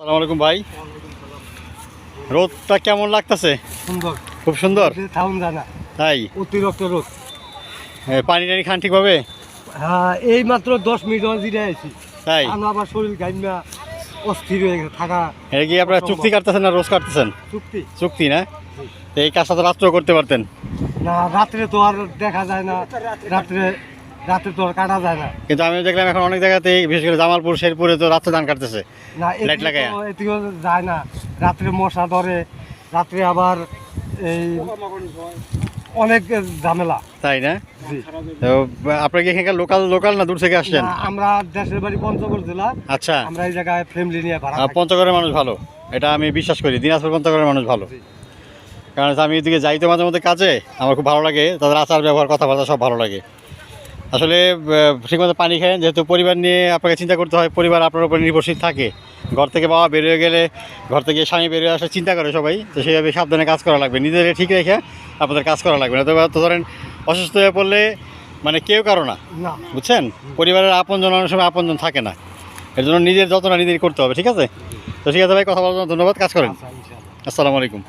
সালাম আলাইকুম ভাই। রোদটা কেমন লাগতেছে? সুন্দর। খুব সুন্দর। থাউন জানা তাই? অতিরিক্ত রোদ। পানি টানি খান ঠিকভাবে? হ্যাঁ এই মাত্র দশ মিনিট আমার জিরে আছি। তাই? আমি আবার শরীর গাইমা অস্থির হয়ে গেছে থাকা এটা কি আপনারা চুক্তি কাটতেছেন না রোজ কাটতেছেন? চুক্তি। চুক্তি না? এই কাজটা তো রাত্রেও করতে পারতেন। না রাত্রে তো আর দেখা যায় না। রাত্রে রাত্রে তো কাটা যায় না। কিন্তু আমি দেখলাম এখন অনেক জায়গাতে বিশেষ করে জামালপুর শেরপুরে তো রাত্রে ধান কাটতেছে না লাইট লাগায়া? এদিকে যায় না। রাত্রে মশা ধরে রাত্রে আবার এই অনেক ঝামেলা। তাই না? তো আপনার কি এখানকার লোকাল লোকাল না দূর থেকে আসছেন? আমরা দেশের বাড়ি পঞ্চগড় জেলা। আচ্ছা। আমরা এই জায়গায় ফ্যামিলি নিয়ে ভাড়া পঞ্চগড়ের মানুষ ভালো এটা আমি বিশ্বাস করি দিনাজপুর পঞ্চগড়ের মানুষ ভালো। কারণ আমি এদিকে যাই তো মাঝে মধ্যে কাজে আমার খুব ভালো লাগে তাদের আচার ব্যবহার কথাবার্তা সব ভালো লাগে। আসলে ঠিকমতো পানি খায় যেহেতু পরিবার নিয়ে আপনাকে চিন্তা করতে হয় পরিবার আপনার উপর নির্ভরশীল থাকে। ঘর থেকে বাবা বেরিয়ে গেলে ঘর থেকে স্বামী বেরিয়ে আসলে চিন্তা করে সবাই। তো সেইভাবে সাবধানে কাজ করা লাগবে। নিজেদের ঠিক রেখে আপনাদের কাজ করা লাগবে। না তবে তো ধরেন অসুস্থ হয়ে পড়লে মানে কেউ কারও না। না। বুঝছেন? পরিবারের আপনজন অনেক সময় আপনজন থাকে না। এর জন্য নিজের যত্ন নিজেরই করতে হবে ঠিক আছে? তো ঠিক আছে ভাই কথা বলার জন্য ধন্যবাদ। কাজ করেন। আচ্ছা আসসালামু আলাইকুম।